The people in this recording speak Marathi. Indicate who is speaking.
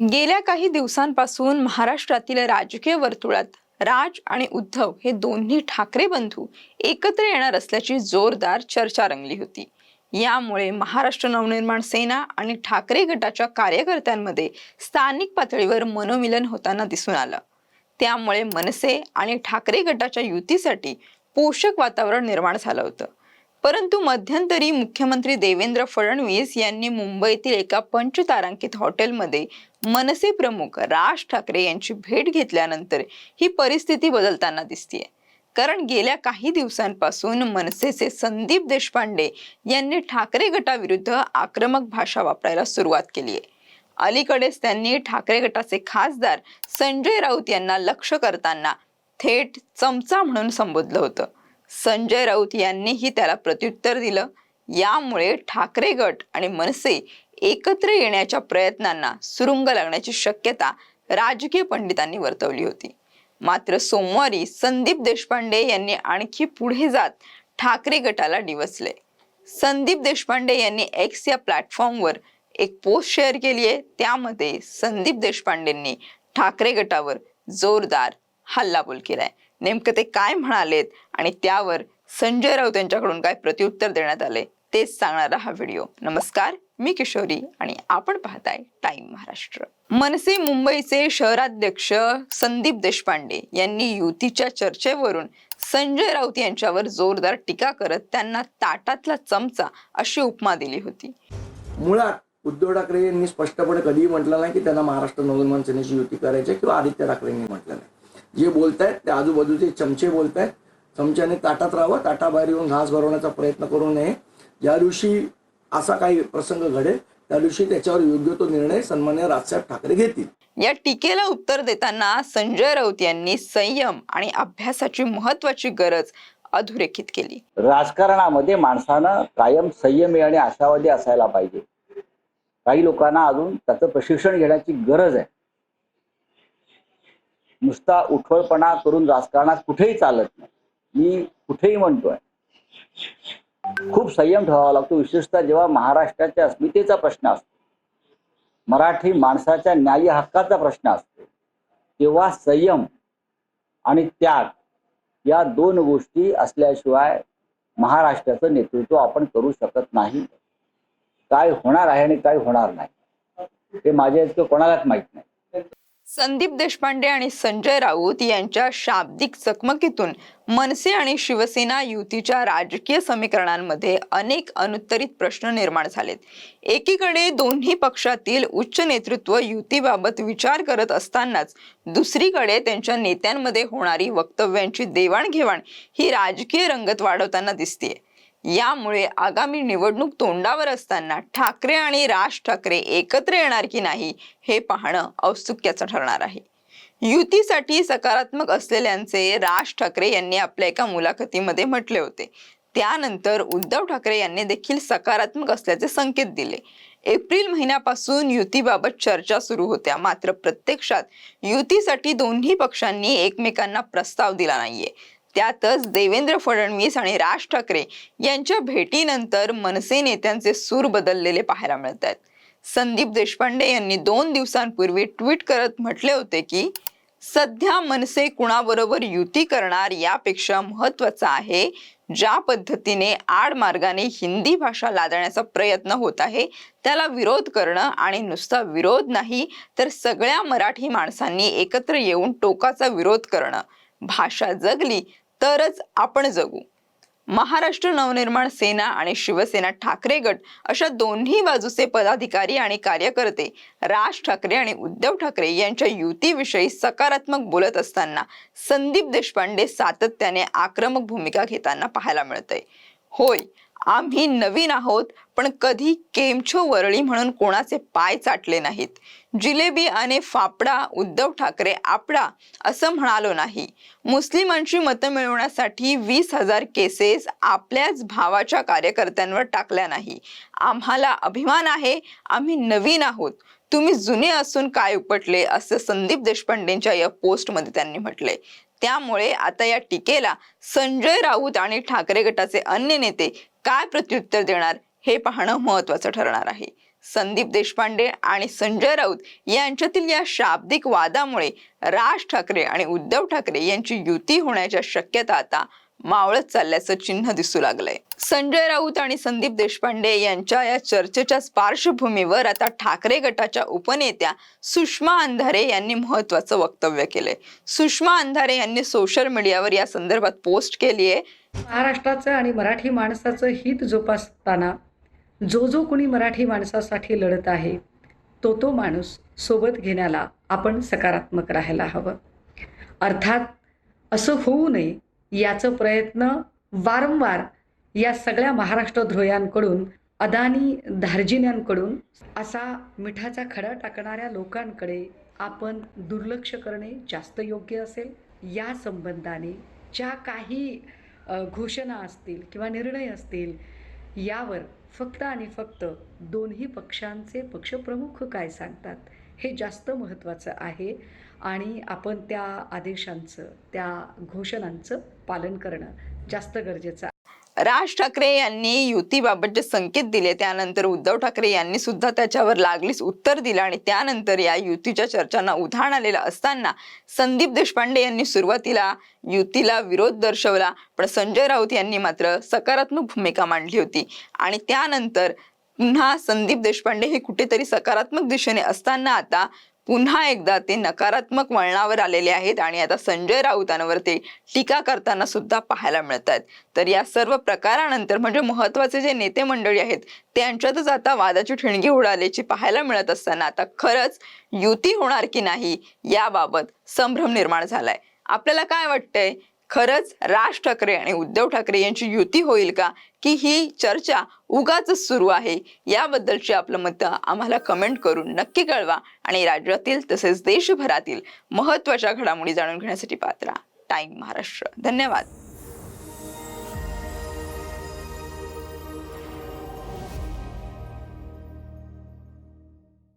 Speaker 1: गेल्या काही दिवसांपासून महाराष्ट्रातील राजकीय वर्तुळात राज आणि उद्धव हे दोन्ही ठाकरे बंधू एकत्र येणार असल्याची जोरदार चर्चा रंगली होती. यामुळे महाराष्ट्र नवनिर्माण सेना आणि ठाकरे गटाच्या कार्यकर्त्यांमध्ये स्थानिक पातळीवर मनोमिलन होताना दिसून आलं. त्यामुळे मनसे आणि ठाकरे गटाच्या युतीसाठी पोषक वातावरण निर्माण झालं होतं. परंतु मध्यंतरी मुख्यमंत्री देवेंद्र फडणवीस यांनी मुंबईतील एका पंचतारांकित हॉटेलमध्ये मनसे प्रमुख राज ठाकरे यांची भेट घेतल्यानंतर ही परिस्थिती बदलताना दिसतीये. कारण गेल्या काही दिवसांपासून मनसेचे संदीप देशपांडे यांनी ठाकरे गटाविरुद्ध आक्रमक भाषा वापरायला सुरुवात केली आहे अलीकडेच त्यांनी ठाकरे गटाचे खासदार संजय राऊत यांना लक्ष करताना थेट चमचा म्हणून संबोधलं होतं. संजय राऊत यांनीही त्याला प्रत्युत्तर दिलं. यामुळे ठाकरे गट आणि मनसे एकत्र येण्याच्या प्रयत्नांना सुरुंग लागण्याची शक्यता राजकीय पंडितांनी वर्तवली होती. मात्र सोमवारी संदीप देशपांडे यांनी आणखी पुढे जात ठाकरे गटाला डिवसले. संदीप देशपांडे यांनी एक्स या प्लॅटफॉर्मवर एक पोस्ट शेअर केली आहे. त्यामध्ये संदीप देशपांडेंनी ठाकरे गटावर जोरदार हल्लाबोल केलाय. नेमकं ते काय म्हणालेत आणि त्यावर संजय राऊत यांच्याकडून काय प्रत्युत्तर देण्यात आले तेच सांगणारा हा व्हिडिओ. नमस्कार. मी किशोरी आणि आपण पाहताय टाइम महाराष्ट्र. मनसे मुंबईचे शहराध्यक्ष संदीप देशपांडे यांनी युतीच्या चर्चेवरून संजय राऊत यांच्यावर जोरदार टीका करत त्यांना ताटातला चमचा अशी उपमा दिली होती.
Speaker 2: मुळात उद्धव ठाकरे यांनी स्पष्टपणे कधीही म्हटलं नाही की त्यांना महाराष्ट्र नवनिर्माण सेनेची युती करायची किंवा आदित्य ठाकरेंनी म्हटलं नाही. जे बोलतायत ते आजूबाजूचे चमचे बोलतायत. चमच्याने ताटात राहावं ताटाबाहेर येऊन घास भरवण्याचा प्रयत्न करू नये. ज्या दिवशी असा काही प्रसंग घडेल. त्या दिवशी त्याच्यावर योग्य तो निर्णय सन्मान्य राजसाहेब ठाकरे घेतील.
Speaker 1: या टीकेला उत्तर देताना संजय राऊत यांनी संयम आणि अभ्यासाची महत्वाची गरज अधोरेखित केली.
Speaker 3: राजकारणामध्ये माणसानं कायम संयमी आणि आशावादी असायला पाहिजे. काही लोकांना अजून त्याचं प्रशिक्षण घेण्याची गरज आहे. नुसता उठवळपणा करून राजकारणात कुठेही चालत नाही. मी कुठेही म्हणतोय खूप संयम ठेवावा लागतो. विशेषतः जेव्हा महाराष्ट्राच्या अस्मितेचा प्रश्न असतो मराठी माणसाच्या न्याय हक्काचा प्रश्न असतो तेव्हा संयम आणि त्याग या दोन गोष्टी असल्याशिवाय महाराष्ट्राचं नेतृत्व आपण करू शकत नाही. काय होणार आहे आणि काय होणार नाही हे माझ्या इतकं कोणालाच माहीत नाही.
Speaker 1: संदीप देशपांडे आणि संजय राऊत यांच्या शाब्दिक चकमकीतून मनसे आणि शिवसेना युतीच्या राजकीय समीकरणांमध्ये अनेक अनुत्तरित प्रश्न निर्माण झालेत. एकीकडे दोन्ही पक्षातील उच्च नेतृत्व युतीबाबत विचार करत असतानाच दुसरीकडे त्यांच्या नेत्यांमध्ये होणारी वक्तव्यांची देवाणघेवाण ही राजकीय रंगत वाढवताना दिसतेय. यामुळे आगामी निवडणूक तोंडावर असताना ठाकरे आणि राज ठाकरे एकत्र येणार की नाही हे पाहणं औत्सुक्याचं ठरणार आहे. युतीसाठी सकारात्मक असलेल्यांचे राज ठाकरे यांनी आपल्या एका मुलाखतीमध्ये म्हटले होते. त्यानंतर उद्धव ठाकरे यांनी देखील सकारात्मक असल्याचे संकेत दिले. एप्रिल महिन्यापासून युतीबाबत चर्चा सुरू होत्या. मात्र प्रत्यक्षात युतीसाठी दोन्ही पक्षांनी एकमेकांना प्रस्ताव दिला नाहीये. त्यातच देवेंद्र फडणवीस आणि राज ठाकरे यांच्या भेटीनंतर मनसे नेत्यांचे सूर बदललेले पाहायला मिळत आहेत संदीप देशपांडे यांनी दोन दिवसांपूर्वी ट्विट करत म्हटले होते की सध्या मनसे कुणाबरोबर युती करणार यापेक्षा महत्वाचं आहे ज्या पद्धतीने आड मार्गाने हिंदी भाषा लादण्याचा प्रयत्न होत आहे त्याला विरोध करणं आणि नुसता विरोध नाही तर सगळ्या मराठी माणसांनी एकत्र येऊन टोकाचा विरोध करणं. भाषा जगली तरच आपण जगू. महाराष्ट्र नवनिर्माण सेना आणि शिवसेना ठाकरे गट अशा दोन्ही बाजूचे पदाधिकारी आणि कार्यकर्ते राज ठाकरे आणि उद्धव ठाकरे यांच्या युतीविषयी सकारात्मक बोलत असताना संदीप देशपांडे सातत्याने आक्रमक भूमिका घेताना पाहायला मिळतंय. होय आम्ही नवीन आहोत पण कधी केमछो वरळी म्हणून कोणाचे पाय चाटले नाहीत. जिलेबी आणि फापडा उद्धव ठाकरे आपडा असं म्हणालो नाही. मुस्लिमांची मतं मिळवण्यासाठी वीस हजार केसेस आपल्याच भावाच्या कार्यकर्त्यांवर टाकल्या नाही. आम्हाला अभिमान आहे आम्ही नवीन आहोत. तुम्ही जुने असून काय उपटले असं संदीप देशपांडेंच्या या पोस्टमध्ये त्यांनी म्हटले. त्यामुळे आता या टीकेला संजय राऊत आणि ठाकरे गटाचे अन्य नेते काय प्रत्युत्तर देणार हे पाहणं महत्वाचं ठरणार आहे. संदीप देशपांडे आणि संजय राऊत यांच्यातील या शाब्दिक वादामुळे राज ठाकरे आणि उद्धव ठाकरे यांची युती होण्याच्या शक्यता आता मावळत चालल्याचं चिन्ह दिसू लागलंय. संजय राऊत आणि संदीप देशपांडे यांच्या या चर्चेच्या पार्श्वभूमीवर आता ठाकरे गटाच्या उपनेत्या सुषमा अंधारे यांनी महत्वाचं वक्तव्य केलंय. सुषमा अंधारे यांनी सोशल मीडियावर या संदर्भात पोस्ट केली आहे
Speaker 4: महाराष्ट्राचं आणि मराठी माणसाचं हित जोपासताना जो जो कोणी मराठी माणसासाठी लढत आहे तो तो माणूस सोबत घेण्याला आपण सकारात्मक राहायला हवं. अर्थात असं होऊ नये याचं प्रयत्न वारंवार या सगळ्या महाराष्ट्र ध्रुयांकडून अदानी धार्जिन्यांकडून असा मिठाचा खडा टाकणाऱ्या लोकांकडे आपण दुर्लक्ष करणे जास्त योग्य असेल? या संबंधाने ज्या काही घोषणा असतील किंवा निर्णय असतील यावर फक्त आणि फक्त दोन्ही पक्षांचे पक्षप्रमुख काय सांगतात? हे जास्त महत्त्वाचं आहे आणि आपण त्या आदेशांचं त्या घोषणांचं पालन करणं जास्त गरजेचं आहे.
Speaker 1: राज ठाकरे यांनी युतीबाबत जे संकेत दिले त्यानंतर उद्धव ठाकरे यांनी सुद्धा त्याच्यावर लागलीच उत्तर दिलं आणि त्यानंतर या युतीच्या चर्चांना उधाण आलेलं असताना संदीप देशपांडे यांनी सुरुवातीला युतीला विरोध दर्शवला पण संजय राऊत यांनी मात्र सकारात्मक भूमिका मांडली होती आणि त्यानंतर पुन्हा संदीप देशपांडे हे कुठेतरी सकारात्मक दिशेने असताना आता पुन्हा एकदा ते नकारात्मक वळणावर आलेले आहेत आणि आता संजय राऊतांवर ते टीका करताना सुद्धा पाहायला मिळत आहेत तर या सर्व प्रकारानंतर म्हणजे महत्त्वाचे जे नेते मंडळी आहेत त्यांच्यातच आता वादाची ठिणगी उडाल्याची पाहायला मिळत असताना आता खरंच युती होणार की नाही याबाबत संभ्रम निर्माण झालाय. आपल्याला काय वाटतंय? खरंच राज ठाकरे आणि उद्धव ठाकरे यांची युती होईल का? की ही चर्चा उगाच सुरू आहे? याबद्दलची आपलं मत आम्हाला कमेंट करून नक्की कळवा आणि राज्यातील तसेच देशभरातील महत्त्वाच्या घडामोडी जाणून घेण्यासाठी पात्रा. टाईम महाराष्ट्र. धन्यवाद.